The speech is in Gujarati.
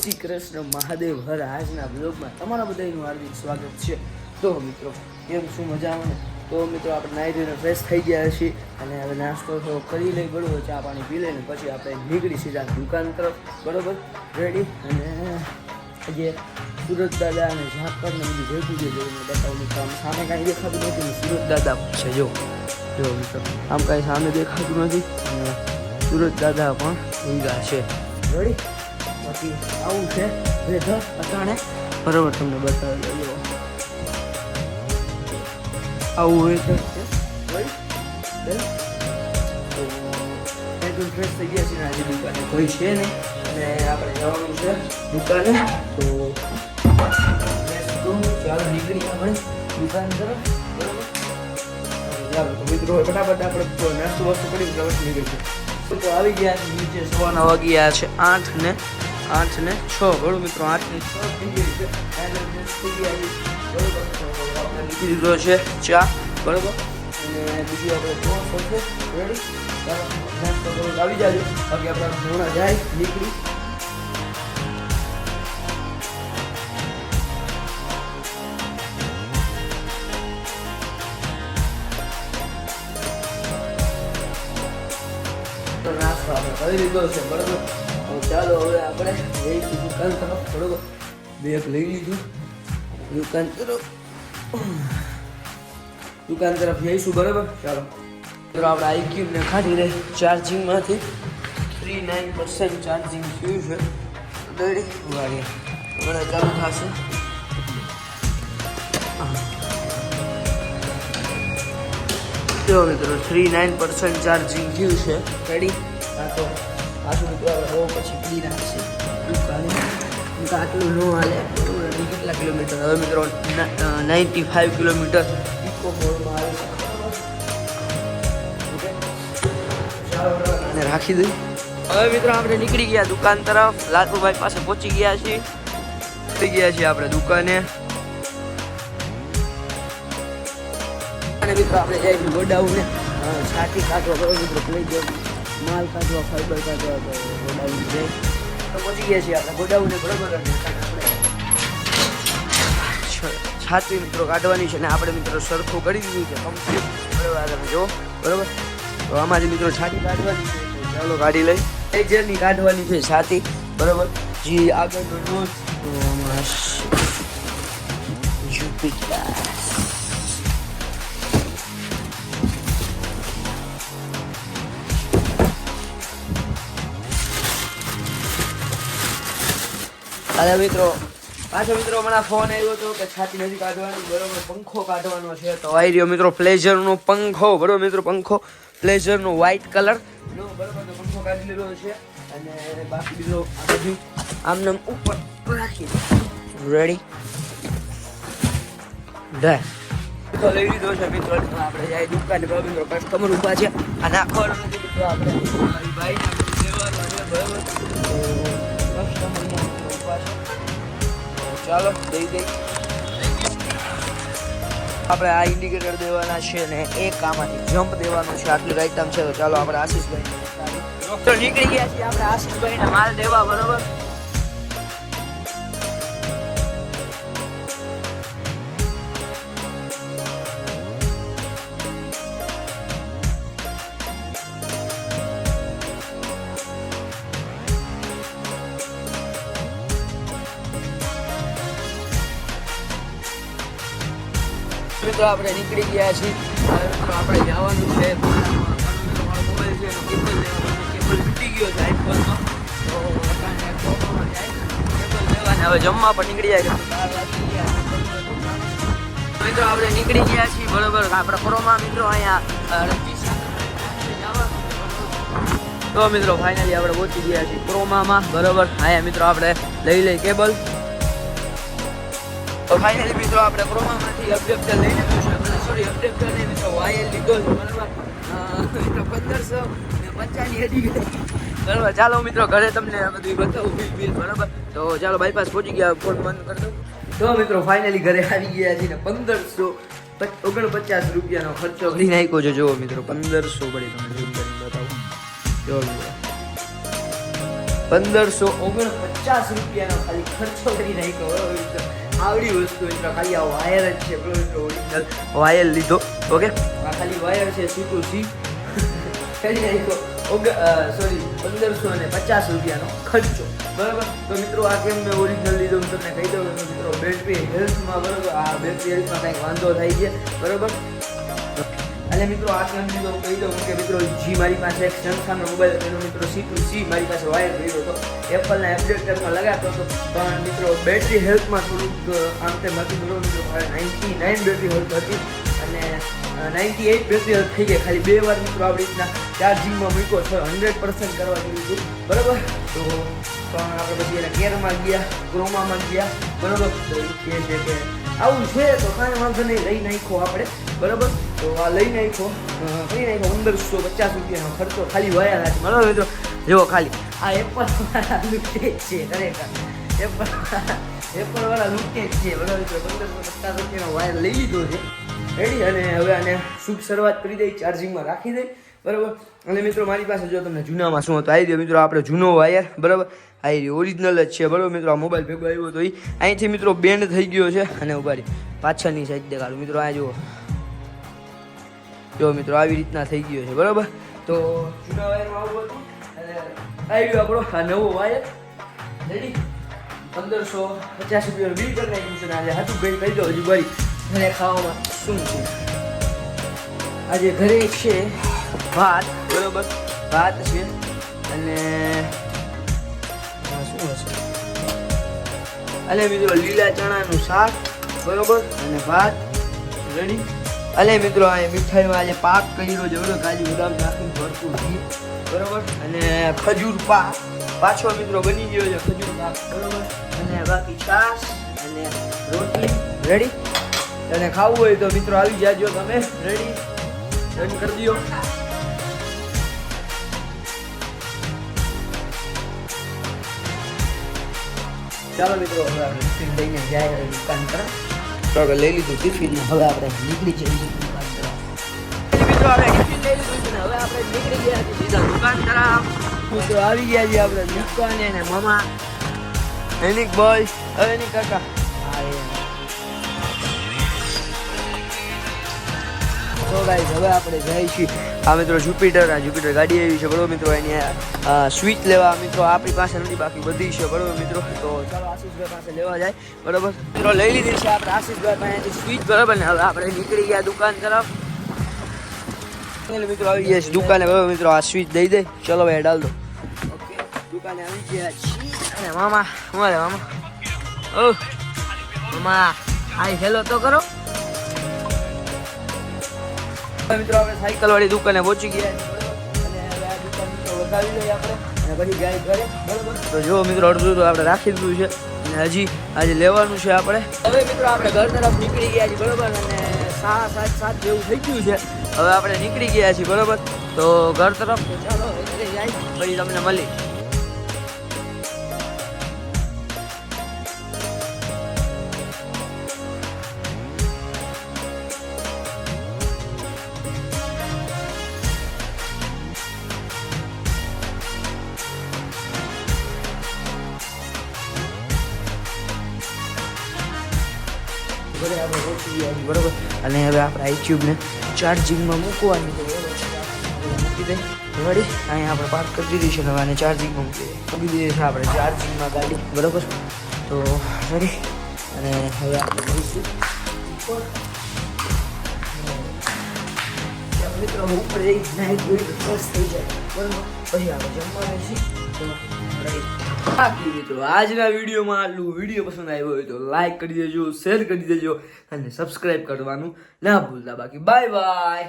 શ્રી કૃષ્ણ મહાદેવ હર આજના બ્લોગમાં તમારા બધાનું હાર્દિક સ્વાગત છે. તો મિત્રો, કેમ શું મજામાં? ને તો મિત્રો, આપણે નાહી ધોઈને ફ્રેશ થઈ ગયા છીએ અને હવે નાસ્તો થોડો કરી લઈ બરોબર ચા પાણી પી લઈને પછી આપણે નીકળી સીધા દુકાન તરફ. બરોબર? રેડી અને જે સુરત દાદા અને ઝાકર ને બધું ભેગું છે જોઈને બતાવું આમ સામે કાંઈ દેખાતું નથી સુરત દાદા છે, જો. જો મિત્રો, આમ કાંઈ સામે દેખાતું નથી, અને સુરત દાદા પણ ઊંઘા છે. રેડી બાકી આવું છે? વેધર અટાણે? બરાબર તમને બતાવી દઉં. આવું વેધર છે. તો ફ્રેશ થઈ ગયા છે ને આજે દુકાને. કોઈ છે નહીં. અને આપણે જવાનું છે દુકાને. તો ચાલો નીકળી આપણે દુકાન તરફ. ચાલો તો મિત્રો ફટાફટ આપણે નાસ્તો વસ્તુ કરી નીકળી તો આવી ગયા નીચે સવારના વાગ્યા છે આઠ ને આઠ ને છ. બરોબર મિત્રો, આઠ ને છ. લીધી છે ચા. બરોબર. અને બીજી આપણે આવી જાજો. બાકી આપણે જાય, નીકળી. નાસ્તો આપણે કરી લીધો છે, બરોબર? ચાલો હવે આપણે જઈશું દુકાન તરફ બરોબર બેગ લઈ લીધું. દુકાન તરફ. દુકાન તરફ જઈશું, બરાબર? ચાલો. મિત્રો આપણે આઈક્યુ ને ખાતી રહી ચાર્જિંગમાંથી થ્રી નાઇન પર્સન્ટ ચાર્જિંગ થયું છે. રેડી વાળી હમણાં ચાલુ થશે. જો મિત્રો થ્રી નાઇન પર્સન્ટ ચાર્જિંગ થયું છે. રેડી આ તો આટલું હાલે. કેટલા કિલોમીટર? હવે મિત્રો નાઇન્ટી ફાઇવ કિલોમીટર. ઇકો રાખી દઈ. હવે મિત્રો, આપણે નીકળી ગયા દુકાન તરફ. લાલુભાઈ પાસે પહોંચી ગયા છીએ. થઈ ગયા છીએ આપણે દુકાને. અને મિત્રો, આપણે જાય ગોડાઉને. છાતી કાઢવા બરોબર, મિત્રો, લઈ જાય માલ કાઢવા ફાઈબર કાઢવા ગોડાઉન છે. તો પહોંચી ગયા છીએ આપણે. ગોડાઉને બરોબર છ- છાતી મિત્રો કાઢવાની છે ને આપણે મિત્રો સરખું કરી દીધું છે. કમ્પ્લીટ બરોબર તમે જો બરોબર? તો આમાં જે મિત્રો છાતી કાઢવાની છે. ચાલો કાઢી લઈ. એક જેની કાઢવાની છે છાતી. બરોબર? જે તો આમાં અરે મિત્રો. પાછો મિત્રો હમણાં ફોન આવ્યો હતો કે છાતી નથી કાઢવાની, બરોબર, પંખો કાઢવાનો છે. તો આવી રહ્યો મિત્રો પ્લેઝરનો પંખો, બરોબર મિત્રો પંખો? પ્લેઝરનો વ્હાઇટ કલર બરોબર પંખો કાઢી લીધો છે. અને બાકી બીજો આ બધું આમને ઉપર રાખી રેડી ડન તો લઈ લીધો છે મિત્રો. આપણે જાય દુકાને બરોબર મિત્રો કસ્ટમર ઊભા છે. આ નાખવાનું નથી આપણે. છે બરોબર. ચાલો દઈ દઈ આપણે આ ઇન્ડિકેટર દેવાના છે ને એક આમાંથી જમ્પ દેવાનું છે, આટલી આઈટમ છે, તો ચાલો આપણે આશીષભાઈ નીકળી ગયા છીએ, આપણે આશીષભાઈને માલ દેવા, બરોબર? મિત્રો આપણે નીકળી ગયા છીએ. આપણે જવાનું છે. હવે જમવા પણ નીકળી જાય. મિત્રો, આપણે નીકળી ગયા છીએ. બરોબર. આપણે પ્રોમાં મિત્રો અહીંયા તો મિત્રો ફાઇનલી આપણે પહોંચી ગયા છીએ પ્રોમામાં બરોબર. અહીંયા મિત્રો, આપણે લઈ લઈ કેબલ. તો ફાઇનલી મિત્રો, આપણે ક્રોમામાંથી અપડેટ લઈ લીધું છે. સોરી અપડેટ નહીં મિત્રો વાયર લીધો છે બરાબર મિત્રો પંદરસો ને પંચાની હજી બરાબર ચાલો મિત્રો, ઘરે તમને બધું બતાવું બિલ બિલ, બરાબર? તો ચાલો બાયપાસ પહોંચી ગયા ફોન બંધ કરી દઉં. તો મિત્રો ફાઇનલી ઘરે આવી ગયા છે ને પંદરસો ઓગણપચાસ રૂપિયાનો ખર્ચો કરી નાખ્યો છે. જુઓ મિત્રો, પંદરસો પડી તમને zoom કરીને બતાવો. જો મિત્રો. પંદરસો ઓગણપચાસ રૂપિયાનો ખાલી ખર્ચો કરી નાખ્યો આવડી વસ્તુ મિત્રો ખાલી આ વાયર જ છે મિત્રો ઓરિજિનલ વાયર લીધો ઓકે આ ખાલી વાયર છે સી સી કરી નાખ્યો ઓગ સોરી પંદરસો અને પચાસ રૂપિયાનો ખર્ચો. બરાબર? તો મિત્રો આ કેમ મેં ઓરિજિનલ લીધો હું તમને કહી દઉં તો મિત્રો બેટરી હેલ્થમાં બરાબર આ બેટરી હેલ્થમાં કંઈક વાંધો થાય છે. બરાબર? અને મિત્રો, આ કેમ મિત્રો કહી દઉં કે મિત્રો, જી મારી પાસે એક સંસ્થાનો મોબાઈલ એનો મિત્રો સી ટુ સી મારી પાસે વાયર ગયો હતો. એપલના એપડેટરમાં લગાતો હતો. પણ મિત્રો બેટરી હેલ્થમાં થોડુંક આમ તેમ હતું મિત્રો નાઇન્ટી નાઇન બેટરી હેલ્થ હતી. અને નાઇન્ટી એઇટ બેટરી હેલ્થ થઈ ગઈ. ખાલી બે વાર મિત્રો આવી રીતના ચાર્જિંગમાં મૂક્યો છે. હંડ્રેડ પર્સન્ટ કરવા જેવું હતું. બરાબર? તો, પણ આપણે પછી એના કેરમાં ગયા, ક્રોમામાં ગયા. બરાબર? છે કે, આવું છે તો કાંઈ વાંધો નહીં. લઈ નાખો આપણે. બરાબર? તો આ લઈ નાખો કરી નાખો પંદરસો પચાસ રૂપિયાનો ખર્ચો. ખાલી વયા નથી બરાબર મિત્રો જુઓ ખાલી. આ એપલ વાળા લૂટે છે ખરેખર. એપલ એપલ વાળા લૂટે છે. બરાબર મિત્રો પંદરસો પચાસ રૂપિયાનો વાયર લઈ લીધો છે. રેડી અને હવે આને શુભ શરૂઆત કરી દઈ. ચાર્જિંગમાં રાખી દઈ. બરાબર? અને મિત્રો મારી પાસે જો તમને જૂનામાં શું હતું આવી દો મિત્રો આપણે જૂનો વાયર બરાબર? આ ઓરિજિનલ જ છે. બરાબર? મિત્રો આ મોબાઈલ ભેગો આવ્યો તો એ અહીંથી મિત્રો બેન્ડ થઈ ગયો છે. અને ઉભારી પાછળની સાઈડ દેખાડું. મિત્રો આ જુઓ. જો મિત્રો, આવી રીતના થઈ ગયો છે, બરાબર? તો જૂના વાયરમાં આવું હતું આવી ગયો આપણો આ નવો વાયર. રેડી પંદરસો પચાસ રૂપિયાનું બિલ કરી નાખ્યું છે આજે હાથું ભાઈ કહી દો હજી ભાઈ ઘરે ખાવામાં શું છે? આજે ઘરે છે ભાત, બરોબર? ભાત છે, અને શું હશે? અને મિત્રો, લીલા ચણાનું શાક, બરોબર? અને ભાત. રેડી અલે મિત્રો, આ મીઠાઈમાં આજે પાક કર્યો છે, બરોબર? કાજુ બદામ નાખીને ભરતું ઘી, બરોબર? અને ખજૂર પાક. પાછો મિત્રો બની ગયો છે ખજૂર પાક, બરોબર? અને બાકી છાશ અને રોટલી રેડી અને ખાવું હોય તો મિત્રો આવી જાજો તમે રેડી ડન કરી દો ચાલો મિત્રો, હવે લઈને જાય દુકાન તરફ. તો આપણે લઈ લીધું ટિફિન. હવે આપણે નીકળી જઈએ. મિત્રો આપણે ટિફિન લઈ લીધું છે ને હવે આપણે નીકળી ગયા છીએ સીધા દુકાન તરફ. મિત્રો આવી ગયા છીએ આપણે દુકાને ને મામા. એની બોય એની કાકા. તો ગાઈઝ હવે આપણે જઈએ છીએ આ મિત્રો જુપિટર આ જુપિટર ગાડી આવી છે, બરોબર મિત્રો? એની સ્વીચ લેવા, મિત્રો, આપણી પાસે નથી બાકી બધી છે, બરોબર મિત્રો? તો ચાલો આશીષભાઈ પાસે લેવા જાય. બરોબર? મિત્રો, લઈ લીધી છે આપણે આશીષભાઈ પાસેથી સ્વીચ બરોબર ને? હવે આપણે નીકળી ગયા દુકાન તરફ. મિત્રો, આવી ગયા છે દુકાને, બરોબર મિત્રો? આ સ્વીચ દઈ દે. ચલો ભાઈ, ડાલ દો. ઓકે, દુકાને આવી ગયા છીએ. મામા હું મામા? ઓ મામા, હાય હેલો તો કરો. મિત્રો, આપણે સાયકલ વાળી દુકાને પહોંચી ગયા પછી જો મિત્રો, અડધું આપણે રાખી દીધું છે. અને હજી આજે લેવાનું છે આપણે. હવે મિત્રો, આપણે ઘર તરફ નીકળી ગયા છીએ, બરોબર? અને સાત સાત સાત જેવું થઈ છે. હવે આપણે નીકળી ગયા છીએ, બરોબર? તો ઘર ચાલો પછી તમને મળી. બરોબર? અને હવે આપણે આઈટ્યુબને ચાર્જિંગમાં મૂકવાની છે. બરાબર મૂકી દે. વળી અહીંયા આપણે પાર્ક કરી દીધી છે, હવે આને ચાર્જિંગમાં મૂકી દીધી છે, આપણે ચાર્જિંગમાં ગાડી. બરાબર? તો વળી અને હવે આપણે જઈશું. મિત્રો ઉપર જઈ નાઈટ ધોઈ ફ્રેશ થઈ જાય. બરાબર? પછી આપણે જમવા ready. બાકી આજના વિડીયોમાં આટલું. વીડિયો પસંદ આવ્યો હોય તો લાઈક કરી દેજો શેર કરી દેજો અને સબસ્ક્રાઇબ કરવાનું ના ભૂલતા. બાકી બાય બાય